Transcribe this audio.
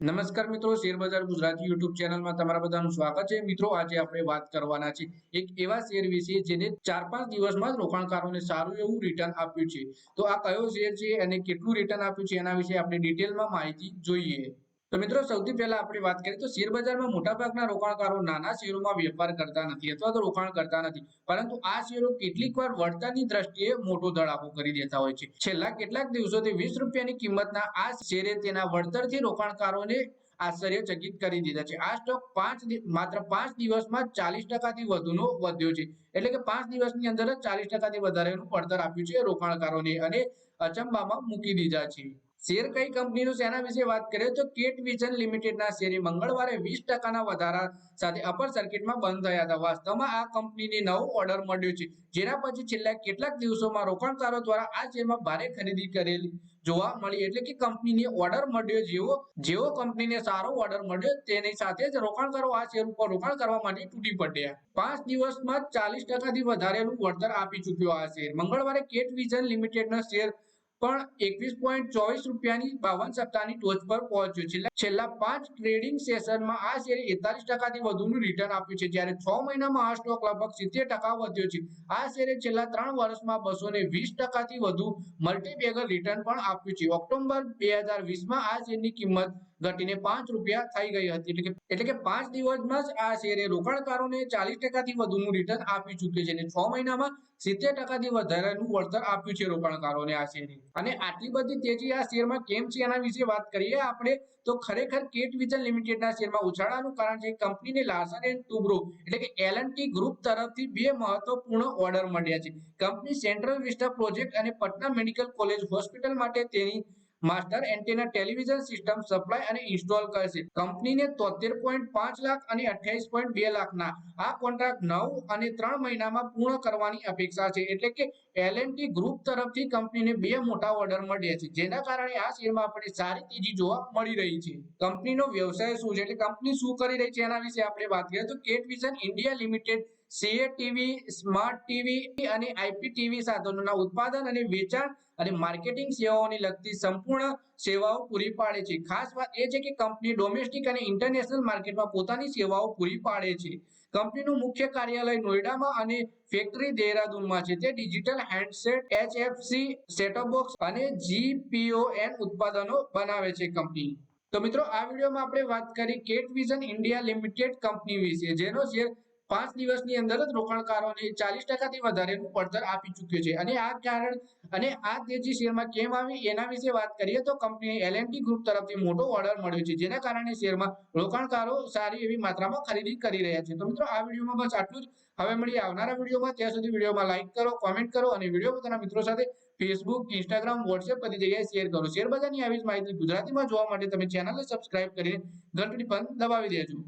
નમસ્કાર મિત્રો શેરબજાર ગુજરાતી યુટ્યુબ ચેનલમાં તમારા બધાનું સ્વાગત છે. મિત્રો, આજે આપણે વાત કરવાના છે એક એવા શેર વિશે જેને ચાર પાંચ દિવસમાં જ રોકાણકારોને સારું એવું રિટર્ન આપ્યું છે. તો આ કયો શેર છે અને કેટલું રિટર્ન આપ્યું છે એના વિશે આપણે ડિટેલમાં માહિતી જોઈએ. તો મિત્રો, સૌથી પહેલા આપણે વાત કરીએ તો શેર બજારમાં મોટાભાગના રોકાણકારો નાના શેરોમાં વેપાર કરતા નથી અથવા તો રોકાણ કરતા નથી. પરંતુ આ શેરો કેટલીક વાર વળતરની દ્રષ્ટિએ મોટો ધડાકો કરી દેતા હોય છે. છેલ્લા કેટલાક દિવસોથી વીસ રૂપિયાની કિંમતના આ શેરે તેના વળતરથી રોકાણકારોને આશ્ચર્યચકિત કરી દીધા છે. આ સ્ટોક પાંચ માત્ર પાંચ દિવસમાં ચાલીસ ટકાથી વધુનો વધ્યો છે. એટલે કે પાંચ દિવસની અંદર જ ચાલીસ ટકાથી વધારેનું વળતર આપ્યું છે રોકાણકારોને અને અચંબામાં મૂકી દીધા છે. શેર કઈ કંપનીનું છે એના વિશે વાત કરીએ તો કેટ વિઝન લિમિટેડના શેરે મંગળવારે વીસ ટકાના વધારા સાથે અપર સર્કિટમાં બંધ થયા હતા. વાસ્તવમાં આ કંપનીને નવો ઓર્ડર મળ્યો છે. જેના પછી છેલ્લા કેટલાક દિવસોમાં રોકાણકારો દ્વારા આ શેરમાં ભારે ખરીદી કરેલી જોવા મળી. એટલે કે કંપનીને ઓર્ડર મળ્યો જેવો જેવો કંપનીને સારો ઓર્ડર મળ્યો, તેની સાથે જ રોકાણકારો આ શેર ઉપર રોકાણ કરવા માટે તૂટી પડ્યા. પાંચ દિવસમાં ચાલીસ ટકાથી વધારેનું વળતર આપી ચૂક્યો આ શેર. મંગળવારે કેટ વિઝન લિમિટેડનો શેર પણ એકવીસ પોઈન્ટ ચોવીસ રૂપિયાની બાવન સપ્તાહની ટોચ પર પહોંચ્યો છે. છેલ્લા પાંચ ટ્રેડિંગ સેશનમાં આ શેરે એકતાલીસ ટકાથી વધુનું રિટર્ન આપ્યું છે. જ્યારે છ મહિનામાં આ સ્ટોક લગભગ સિત્તેર ટકા વધ્યો છે. આ શેરે છેલ્લા ત્રણ વર્ષમાં બસો ને વીસ ટકાથી વધુ મલ્ટીબેગર રિટર્ન પણ આપ્યું છે. ઓક્ટોબર બે હજાર વીસમાં આ શેરની કિંમત ઘટીને પાંચ રૂપિયા થઈ ગઈ હતી. એટલે કે એટલે કે પાંચ દિવસમાં જ આ શેરે રોકાણકારોને ચાલીસ ટકાથી વધુનું રિટર્ન આપી ચૂક્યું છે. અને છ મહિનામાં સિત્તેર ટકાથી વધારાનું વળતર આપ્યું છે રોકાણકારોને આ શેરે. અને આટલી બધી તેજી આ શેરમાં કેમ છે એના વિશે વાત કરીએ આપણે, તો ખરેખર કેટ વિઝન લિમિટેડના શેરમાં ઉછાળાનું કારણ છે કંપનીને લાર્સન એન્ડ ટુબ્રો, એટલે કે એલ ગ્રુપ તરફથી બે મહત્વપૂર્ણ ઓર્ડર મળ્યા છે. કંપની સેન્ટ્રલ વિસ્ટા પ્રોજેક્ટ અને પટના મેડિકલ કોલેજ હોસ્પિટલ માટે તેની master antenna television system supply અને ઇન્સ્ટોલ કરશે. કંપનીને તોતેર પોઈન્ટ પાંચ લાખ અને અઠ્યાવીસ પોઈન્ટ બે લાખના આ કોન્ટ્રાક્ટ નવ અને ત્રણ મહિનામાં પૂર્ણ કરવાની અપેક્ષા છે. એટલે કે એલએનટી ગ્રુપ તરફથી કંપનીને બે મોટા ઓર્ડર મળ્યા છે. જેના કારણે આ શેરમાં આપણે સારી તેજી જોવા મળી રહી છે. કંપનીનો વ્યવસાય શું છે? એટલે કંપની શું કરી રહી છે એના વિશે આપણે વાત કરીએ તો Cat Vision India limited CA TV, smart TV અને આઈપી ટીવી સાધનોના ઉત્પાદન અને વેચાણ અને માર્કેટિંગ સેવાઓની લગતી સંપૂર્ણ સેવાઓ પૂરી પાડે છે. ખાસ વાત એ છે કે કંપની ડોમેસ્ટિક અને ઇન્ટરનેશનલ માર્કેટમાં પોતાની સેવાઓ પૂરી પાડે છે. કંપનીનું મુખ્ય કાર્યાલય નોઈડામાં અને ફેક્ટરી દેહરાદૂનમાં છે. તે digital handset, HFC setup box અને જીપીઓએન ઉત્પાદનો બનાવે છે કંપની. તો મિત્રો, આ વિડીયોમાં આપણે વાત કરી Cat Vision India limited company વિશે, જેનો શેર પાંચ દિવસની અંદર જ રોકાણકારોને ચાલીસ ટકાથી વધારેનું પડતર આપી ચૂક્યો છે. અને આ કારણ, અને આ તેજી શેરમાં કેમ આવી એના વિશે વાત કરીએ તો કંપનીને એલએનટી ગ્રુપ તરફથી મોટો ઓર્ડર મળ્યો છે, જેના કારણે શેરમાં રોકાણકારો સારી એવી માત્રામાં ખરીદી કરી રહ્યા છે. તો મિત્રો, આ વિડીયોમાં બસ આટલું જ. હવે મળીએ આવનારા વિડીયોમાં. ત્યાં સુધી વિડીયોમાં લાઇક કરો કોમેન્ટ કરો અને વીડિયો પોતાના મિત્રો સાથે ફેસબુક ઇન્સ્ટાગ્રામ વોટ્સએપ બધી જગ્યાએ શેર કરો. શેર બજારની આવી જ માહિતી ગુજરાતીમાં જોવા માટે તમે ચેનલને સબસ્ક્રાઇબ કરીને ઘંટડી પણ દબાવી દેજો.